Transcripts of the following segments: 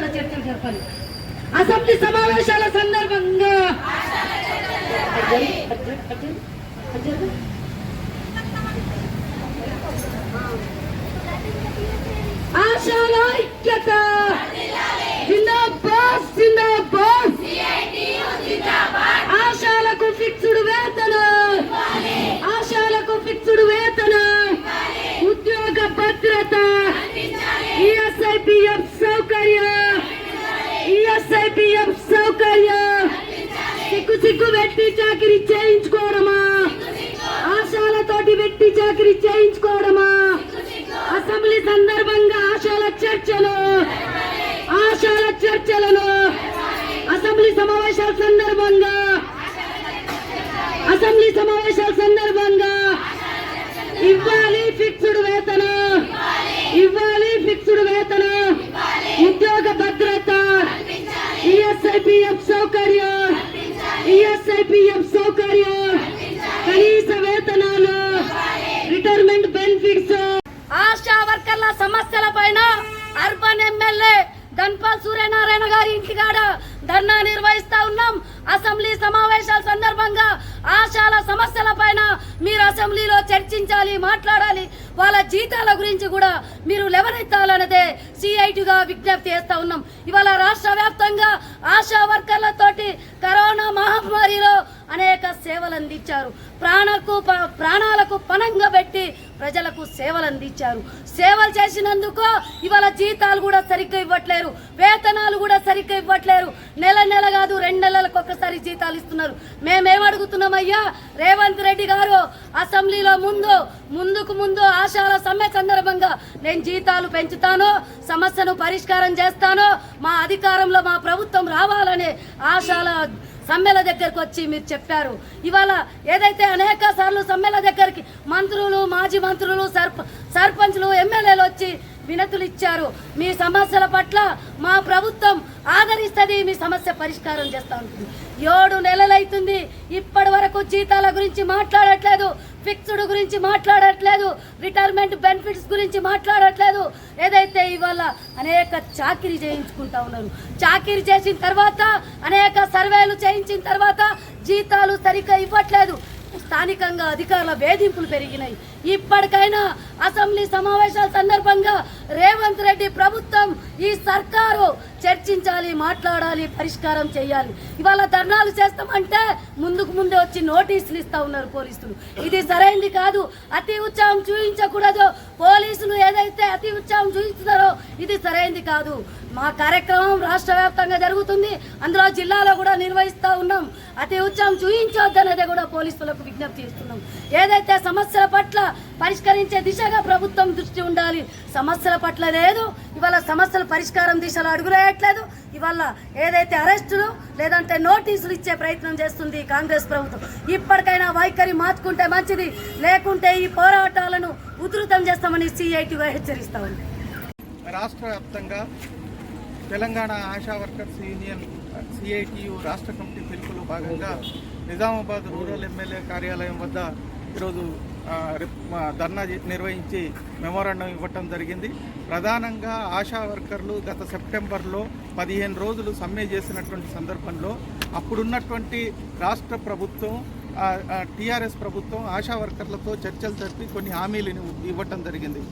ఆశాల చర్చలు జరపాలి. అసెంబ్లీ సమావేశాల సందర్భంగా ఆశాల ఐక్యత జిందాబాద్ జిందాబాద్. ఫిక్స్డ్ వేతనం ఇవ్వాలి ఫిక్స్డ్ వేతనం ఉద్యోగ భద్రత? ఈఎస్ఐపిఎఫ్ సౌకర్యం? ఈఎస్ఐపిఎఫ్ సౌకర్యం? కనీస వేతనాలు? Retirement benefits? ఆశా వర్కర్ల సమస్యల పైన అర్బన్ ఎమ్మెల్యే ధన్పాల్ సూర్యనారాయణ గారి ఇంటికాడ ధర్నా నిర్వహిస్తా ఉన్నాం. అసెంబ్లీ సమావేశాల సందర్భంగా ఆశాల సమస్యల పైన మీరు అసెంబ్లీలో చర్చించాలి మాట్లాడాలి. వాళ్ళ జీతాల గురించి కూడా మీరు లేవనెత్తాలన్నదే సిఐటిగా విజ్ఞప్తి చేస్తా ఉన్నాం. ఇవాళ రాష్ట్ర వ్యాప్తంగా ఆశా వర్కర్లతోటి కరోనా మహమ్మారిలో అనేక సేవలు అందించారు ప్రాణకు ప్రాణాలకు పణంగా పెట్టి ప్రజలకు సేవలు అందించారు సేవలు చేసినందుకు ఇవాళ జీతాలు కూడా సరిగ్గా ఇవ్వట్లేరు. వేతనాలు కూడా సరిగ్గా ఇవ్వట్లేరు. నెల నెల ఒక్కొక్కసారి ఒక్కసారి జీతాలు ఇస్తున్నారు. మేమేం అడుగుతున్నామయ్యా? రేవంత్ రెడ్డి గారు అసెంబ్లీలో ముందు ముందుకు ముందు ఆశాల సమ్మె సందర్భంగా నేను జీతాలు పెంచుతాను సమస్యను పరిష్కారం చేస్తాను మా అధికారంలో మా ప్రభుత్వం రావాలని ఆశాల సమ్మెల దగ్గరకు వచ్చి మీరు చెప్పారు. ఇవాళ ఏదైతే అనేక సార్లు సమ్మెల దగ్గరికి మంత్రులు మాజీ మంత్రులు సర్ప సర్పంచ్లు ఎమ్మెల్యేలు వచ్చి వినతులు ఇచ్చారు. మీ సమస్యల పట్ల మా ప్రభుత్వం ఆదరిస్తుంది మీ సమస్య పరిష్కారం చేస్తా ఉంటుంది. ఏడు నెలలైతుంది. ఇప్పటి వరకు జీతాల గురించి మాట్లాడట్లేదు. ఫిక్స్డ్ గురించి మాట్లాడట్లేదు. రిటైర్మెంట్ బెనిఫిట్స్ గురించి మాట్లాడట్లేదు. ఏదైతే ఇవాళ అనేక చాకిరీ చేయించుకుంటా ఉన్నారు. చాకిరీ చేసిన తర్వాత అనేక సర్వేలు చేయించిన తర్వాత జీతాలు సరిగ్గా ఇవ్వట్లేదు. స్థానికంగా అధికారుల వేధింపులు పెరిగినాయి. ఇప్పటికైనా అసెంబ్లీ సమావేశాల సందర్భంగా రేవంత్ రెడ్డి ప్రభుత్వం ఈ సర్కారు చర్చించాలి మాట్లాడాలి పరిష్కారం చేయాలి. ఇవాళ ధర్నాలు చేస్తామంటే ముందుకు ముందే వచ్చి నోటీసులు ఇస్తా ఉన్నారు పోలీసులు. ఇది సరైంది కాదు. అతి ఉత్సాహం చూపించకూడదు. పోలీసులు ఏదైతే అతి ఉత్సాహం చూపిస్తున్నారో ఇది సరైంది కాదు. మా కార్యక్రమం రాష్ట్ర వ్యాప్తంగా జరుగుతుంది. అందులో జిల్లాలో కూడా నిర్వహిస్తూ ఉన్నాం. అతి ఉత్సాహం చూపించొద్దనేది కూడా పోలీసులకు విజ్ఞప్తి చేస్తున్నాం. ఏదైతే సమస్యల పట్ల పరిష్కరించే దిశగా ప్రభుత్వం దృష్టి ఉండాలి. సమస్యల పట్ల లేదు. ఇవాళ సమస్యల పరిష్కారం దిశలో అడుగులేయట్లేదు ఇవాళ ఏదైతే అరెస్టులు లేదంటే నోటీసులు ఇచ్చే ప్రయత్నం చేస్తుంది కాంగ్రెస్ ప్రభుత్వం. ఇప్పటికైనా వైఖరి మార్చుకుంటే మంచిది. లేకుంటే ఈ పోరాటాలను ఉధృతం చేస్తామని సిఐటిగా హెచ్చరిస్తా ఉంది. రాష్ట్ర వ్యాప్తంగా Telangana ASHA workers union CITU రాష్ట్ర కమిటీ పిలుపులో భాగంగా నిజామాబాద్ రూరల్ ఎమ్మెల్యే కార్యాలయం వద్ద ఈరోజు ధర్నా నిర్వహించి మెమోరాండం ఇవ్వటం జరిగింది. ప్రధానంగా ఆశా వర్కర్లు గత సెప్టెంబర్లో పదిహేను రోజులు సమ్మె చేసినటువంటి సందర్భంలో అప్పుడున్నటువంటి రాష్ట్ర ప్రభుత్వం టీఆర్ఎస్ ప్రభుత్వం ఆశా వర్కర్లతో చర్చలు జరిపి కొన్ని హామీలను ఇవ్వటం జరిగింది.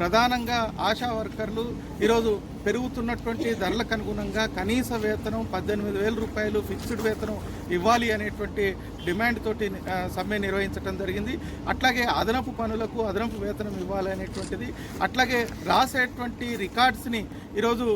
ప్రధానంగా ఆశా వర్కర్లు ఈరోజు పెరుగుతున్నటువంటి ధరలకు అనుగుణంగా కనీస వేతనం పద్దెనిమిది వేల రూపాయలు ఫిక్స్డ్ వేతనం ఇవ్వాలి అనేటువంటి డిమాండ్ తోటి సమ్మె నిర్వహించడం జరిగింది. అట్లాగే అదనపు పనులకు అదనపు వేతనం ఇవ్వాలి అనేటువంటిది అట్లాగే రాసేటువంటి రికార్డ్స్ని ఈరోజు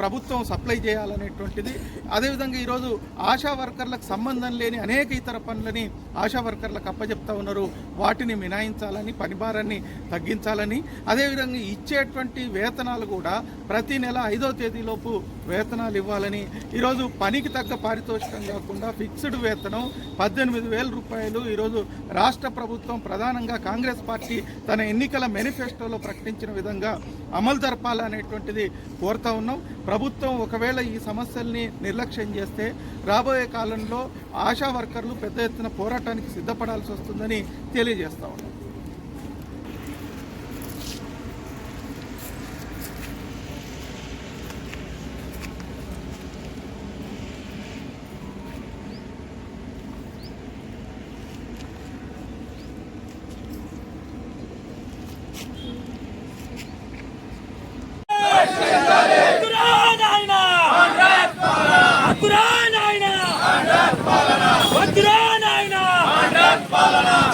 ప్రభుత్వం సప్లై చేయాలనేటువంటిది. అదేవిధంగా ఈరోజు ఆశా వర్కర్లకు సంబంధం లేని అనేక ఇతర పనులని ఆశా వర్కర్లకు అప్పచెప్తా ఉన్నారు. వాటిని మినాయించాలని పనిభారాన్ని తగ్గించాలని. అదేవిధంగా ఇచ్చేటువంటి వేతనాలకు కూడా ప్రతి నెల ఐదో తేదీలోపు వేతనాలు ఇవ్వాలని. ఈరోజు పనికి తగ్గ పారితోషికం కాకుండా ఫిక్స్డ్ వేతనం పద్దెనిమిది వేల రూపాయలు. ఈరోజు రాష్ట్ర ప్రభుత్వం ప్రధానంగా కాంగ్రెస్ పార్టీ తన ఎన్నికల మేనిఫెస్టోలో ప్రకటించిన విధంగా అమలు జరపాలనేటువంటిది కోరుతా ఉన్నాం. ప్రభుత్వం ఒకవేళ ఈ సమస్యల్ని నిర్లక్ష్యం చేస్తే రాబోయే కాలంలో ఆశా వర్కర్లు పెద్ద ఎత్తున పోరాటానికి సిద్ధపడాల్సి వస్తుందని తెలియజేస్తా ఉన్నాం.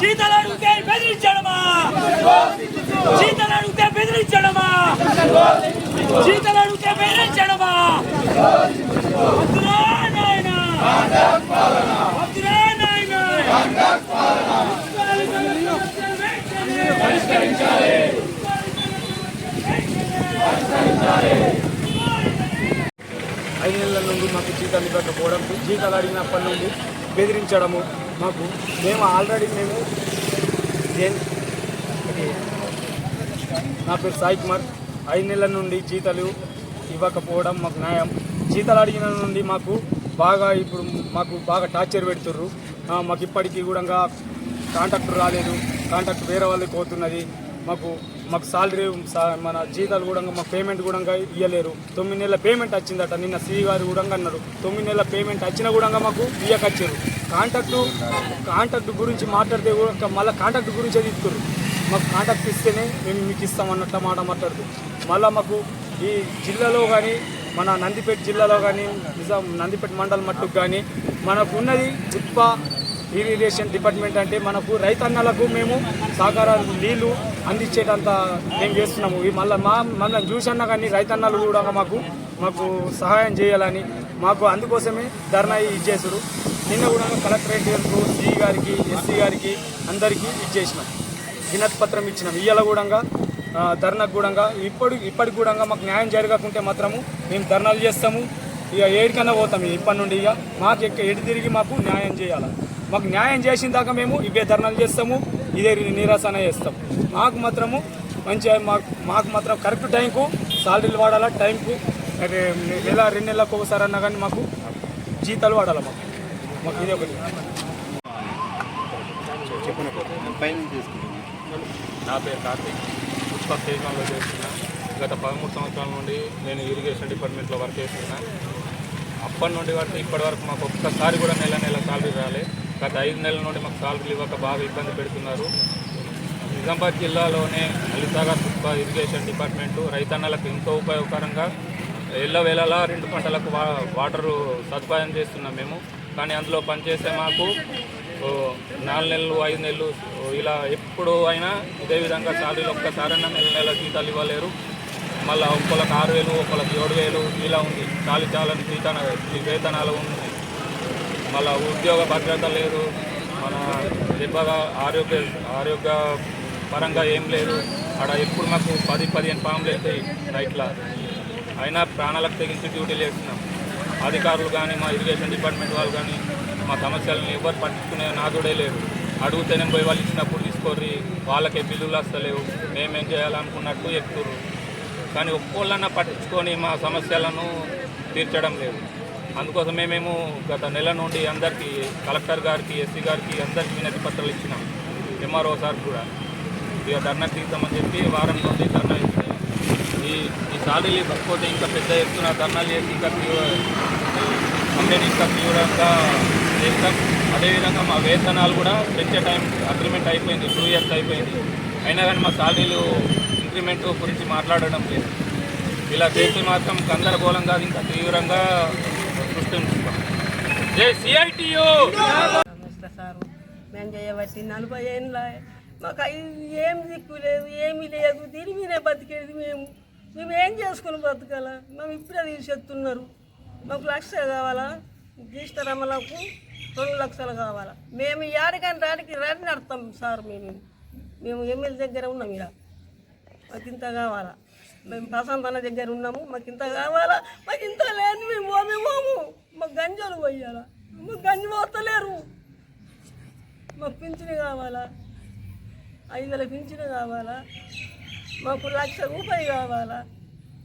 జీతాలు అడిగితే బెదిరించడమా? జీతాలు అడిగితే బెదిరించడమా? జీతాలు అడిగితే బెదిరించడమా? వద్దురా ఐదు నెలల నుండి మాకు జీతాలు ఇవ్వకపోవడం జీతాలు అడిగినప్పటి నుండి బెదిరించడము. మాకు మేము ఆల్రెడీ మేము నా పేరు సాయి కుమార్. ఐదు నెలల నుండి జీతాలు ఇవ్వకపోవడం మాకు న్యాయం. జీతాలు అడిగిన నుండి మాకు బాగా ఇప్పుడు మాకు బాగా టార్చర్ పెడుతుర్రు. మాకు ఇప్పటికీ కూడా కాంట్రాక్ట్ రాలేదు. కాంటాక్ట్ వేరే వాళ్ళకి పోతున్నది. మాకు మాకు సాలరీ మన జీతాలు కూడా మాకు పేమెంట్ కూడా ఇవ్వలేరు తొమ్మిది నెలల పేమెంట్ వచ్చిందట నిన్న సి గారు కూడా అన్నారు. తొమ్మిది నెలల పేమెంట్ వచ్చినా కూడా మాకు ఇయ్యకొచ్చారు. కాంటాక్టు కాంటాక్ట్ గురించి మాట్లాడితే కూడా మళ్ళీ కాంట్రాక్ట్ గురించే తీస్తారు మాకు కాంటాక్ట్ ఇస్తేనే మేము మీకు ఇస్తాం అన్నట్టు మాట మాట్లాడుతూ. మళ్ళీ మాకు ఈ జిల్లాలో కానీ మన నందిపేట జిల్లాలో కానీ నిజాం నందిపేట మండలం మట్టుకు కానీ మనకు ఉన్నది ఉత్పా ఇరిగేషన్ డిపార్ట్మెంట్ అంటే మనకు రైతన్నలకు మేము సహకారాలు నీళ్ళు అందించేటంత మేము చేస్తున్నాము. ఇవి మళ్ళీ మా మళ్ళీ చూసన్నా కానీ రైతన్నలు కూడా మాకు మాకు సహాయం చేయాలని మాకు అందుకోసమే ధర్నా ఇచ్చేసారు నిన్న కూడా కలెక్టరేట్ సిఈ గారికి ఎస్సీ గారికి అందరికీ ఇచ్చేసినాం. వినతి పత్రం ఇచ్చినాం. ఇయ్యాల కూడా ధర్నాకు కూడా ఇప్పుడు ఇప్పటికి కూడా మాకు న్యాయం జరగకుంటే మాత్రము మేము ధర్నాలు చేస్తాము. ఇక ఏడికన్నా పోతాం ఇప్పటి నుండి ఇక మాకు ఎక్క ఎటు తిరిగి మాకు న్యాయం చేయాలి? మాకు న్యాయం చేసిన దాకా మేము ఇవే ధర్నాలు చేస్తాము ఇదే నిరాశన చేస్తాం. మాకు మాత్రము మంచిగా మాకు మాకు మాత్రం కరెక్ట్ టైంకు సాలరీలు వాడాలా టైంకు నెల రెండు నెలలకు ఒకసారి అన్నా కానీ మాకు జీతాలు వాడాలి మాకు. మాకు ఇది ఒకటి. నా పేరు కార్తీక్. పుష్ప స్టేషన్లో చేస్తున్నా. గత పదమూడు సంవత్సరాల నుండి నేను ఇరిగేషన్ డిపార్ట్మెంట్లో వర్క్ చేస్తున్నా. అప్పటి నుండి వరకు ఇప్పటి వరకు మాకు ఒక్కసారి కూడా నెల నెల సాలరీ రాలే. గత ఐదు నెలల నుండి మాకు సాలరీలు ఇవ్వక బాగా ఇబ్బంది పెడుతున్నారు. నిజామాబాద్ జిల్లాలోనే అలిసాగర్ పుష్ప ఇరిగేషన్ డిపార్ట్మెంటు రైతన్నలకు ఎంతో ఉపయోగకరంగా ఎల్లవేళలా రెండు పంటలకు వా వాటరు సదుపాయం చేస్తున్నాం మేము. కానీ అందులో పనిచేసే మాకు నాలుగు నెలలు ఐదు నెలలు ఇలా ఎప్పుడు అయినా ఇదే విధంగా సాలరీలు ఒక్కసారైనా నెల నెల జీతాలు ఇవ్వలేరు. మళ్ళీ ఒక్కొక్కరికి ఆరు వేలు ఒకళ్ళకి ఏడు వేలు ఇలా ఉంది. చాలి చాలని జీతన వేతనాలు ఉన్నాయి. మళ్ళా ఉద్యోగ భద్రత లేదు. మన దెబ్బగా ఆరోగ్య ఆరోగ్య పరంగా ఏం లేదు. అక్కడ ఎప్పుడు మాకు పది పదిహేను పాములు అవుతాయి రైట్ల అయినా ప్రాణాలకు తెగించి డ్యూటీలు వేస్తున్నాం అధికారులు కానీ మా ఇరిగేషన్ డిపార్ట్మెంట్ వాళ్ళు కానీ మా సమస్యలను ఎవరు పట్టించుకునే నాదుడే లేరు అడుగుతేనే పోయి వాళ్ళు ఇచ్చినప్పుడు తీసుకోర్రి వాళ్ళకే బిల్లులు వస్తలేవు. మేమేం చేయాలనుకున్నట్టు చెప్తుర్రు. కానీ ఒక్కోళ్ళన్నా పట్టించుకొని మా సమస్యలను తీర్చడం లేదు. అందుకోసమే మేము గత నెల నుండి అందరికీ కలెక్టర్ గారికి ఎస్సీ గారికి అందరికీ వినతి పత్రాలు ఇచ్చినాం. ఎంఆర్ఓ సార్ కూడా. ఇక ధర్నా తీద్దామని చెప్పి వారం నుండి ధర్నా ఇచ్చినాం ఈ ఈ సాలీలు ఇవ్వకపోతే ఇంకా పెద్ద ఎత్తున ధర్నాలు చేసి ఇంకా తీవ్ర కంపెనీ ఇంకా తీవ్రంగా చేస్తాం. అదేవిధంగా మా వేతనాలు కూడా పెంచే టైం అగ్రిమెంట్ అయిపోయింది టూ ఇయర్స్ అయిపోయింది. అయినా కానీ మా సాలరీలు ఇంక్రిమెంట్ గురించి మాట్లాడడం లేదు. ఇలా చేస్తే మాత్రం గందరగోళంగా ఇంకా తీవ్రంగా నమస్తే సారు. మేము చేయబట్టి నలభై ఏళ్ళ. మాకు అయి ఏం దిక్కు లేదు ఏమీ లేదు. దీని మీదే బతికేది మేము. మేము ఏం చేసుకుని బతకాలా మేము ఇప్పుడే తీసేస్తున్నారు మాకు లక్ష కావాలా? జ్యేష్ఠరమ్మలకు రెండు లక్షలు కావాలా? మేము యాడికని రాడికి రాడి నడతాం సార్ మేము. మేము ఎమ్మెల్యే దగ్గర ఉన్నాం ఇలా మాకు ఇంత కావాలా? మేము ప్రశాంత్ అన్న దగ్గర ఉన్నాము. మాకు ఇంత కావాలా? మాకు ఇంత లేదు. మేము పోమే పోము. మాకు గంజలు పోయాలా? మాకు గంజి పోతలేరు. మాకు పింఛను కావాలా? ఐదు వేల పింఛను కావాలా? మాకు లక్ష రూపాయలు కావాలా?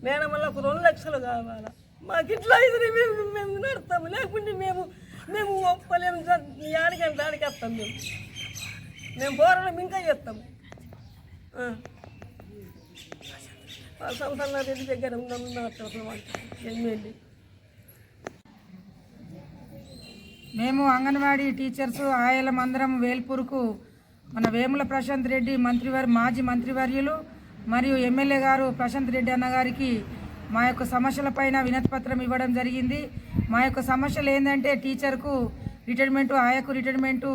మేనమల్లకు రెండు లక్షలు కావాలా? మాకు ఇట్లా ఇది మేము మేము నడతాము లేకుంటే మేము మేము ఒప్పలేము. ఆడికంటే దానికి వస్తాం మేము. మేము పోరాటం ఇంకా చేస్తాము. ఆ. రెడ్డి దగ్గర ఉన్నాము మేము అంగన్వాడీ టీచర్స్ ఆయలం అందరం వేల్పూర్కు మన వేముల ప్రశాంత్ రెడ్డి మంత్రివారి మాజీ మంత్రివర్యులు మరియు ఎమ్మెల్యే గారు ప్రశాంత్ రెడ్డి అన్నగారికి మా యొక్క సమస్యలపైన వినతిపత్రం ఇవ్వడం జరిగింది మా యొక్క సమస్యలు ఏంటంటే టీచర్కు రిటైర్మెంటు ఆయకు రిటైర్మెంటు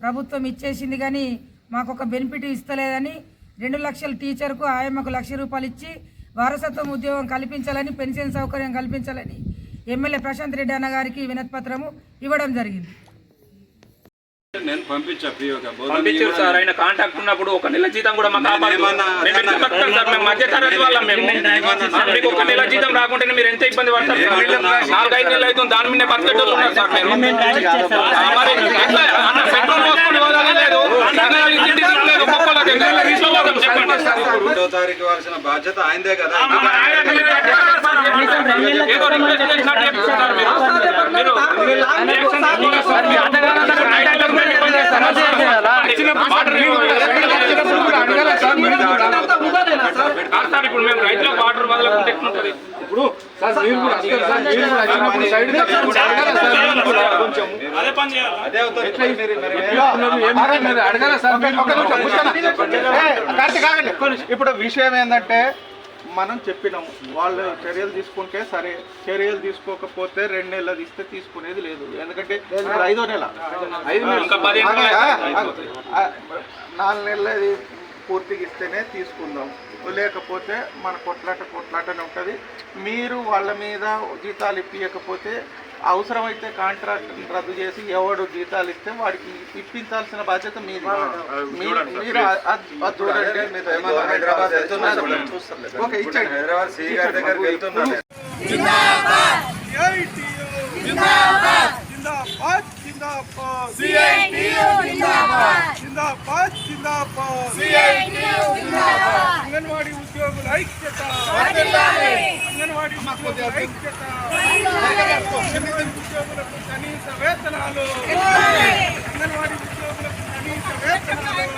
ప్రభుత్వం ఇచ్చేసింది కానీ మాకు ఒక బెనిఫిట్ ఇస్తలేదని రెండు లక్షల టీచర్కు ఆయమ్మకు లక్ష రూపాయలు ఇచ్చి వారసత్వం ఉద్యోగం కల్పించాలని పెన్షన్ సౌకర్యం కల్పించాలని ఎమ్మెల్యే ప్రశాంత్ రెడ్డి అన్న గారికి వినతి పత్రము ఇవ్వడం జరిగింది నేను పంపించా పిఓగా పంపించారు సార్ ఆయన కాంటాక్ట్ ఉన్నప్పుడు ఒక నెల జీతం కూడా మాకు మీకు ఒక నెల జీతం రాకుంటే మీరు ఎంత ఇబ్బంది పడతారు నాలుగైదు నెలలు అవుతుంది దాని మీద బతికేటోళ్ళు ఉన్నారు సార్ మీరు ఆ, మరి ఎట్లా? అన్న పెట్రోల్ పోసుకొని పోదానే లేదు రెండో తారీఖు ఇవ్వాల్సిన బాధ్యత ఆయనదే కదా? మరి సార్. ఇప్పుడు మేము రైతులకు వాటర్ ఎట్లుంటది? మీరు- విషయం ఏంటంటే మనం చెప్పినాం వాళ్ళు చర్యలు తీసుకుంటే సరే చర్యలు తీసుకోకపోతే రెండు నెలలు ఇస్తే తీసుకునేది లేదు. ఎందుకంటే ఐదో నెల. ఐదు నెలలు నాలుగు నెలలు అది పూర్తిగా ఇస్తేనే తీసుకుందాం. లేకపోతే మన కొట్లాట కొట్లాటనే ఉంటుంది. మీరు వాళ్ళ మీద జీతాలు ఇప్పించకపోతే అవసరమైతే కాంట్రాక్ట్ రద్దు చేసి ఎవడు జీతాలు ఇస్తే వాడికి ఇప్పించాల్సిన బాధ్యత మీది. మీరు చూడండి ఓకే ఇచ్చండి జిందాబాద్ జిందాబాద్. అంగన్వాడీ ఉద్యోగుల ఐక్యత. అంగన్వాడీ ఉద్యోగుల ఐక్యత. ఉద్యోగులకు కనీస వేతనాలు. అంగన్వాడీ ఉద్యోగులకు కనీస వేతనాలు.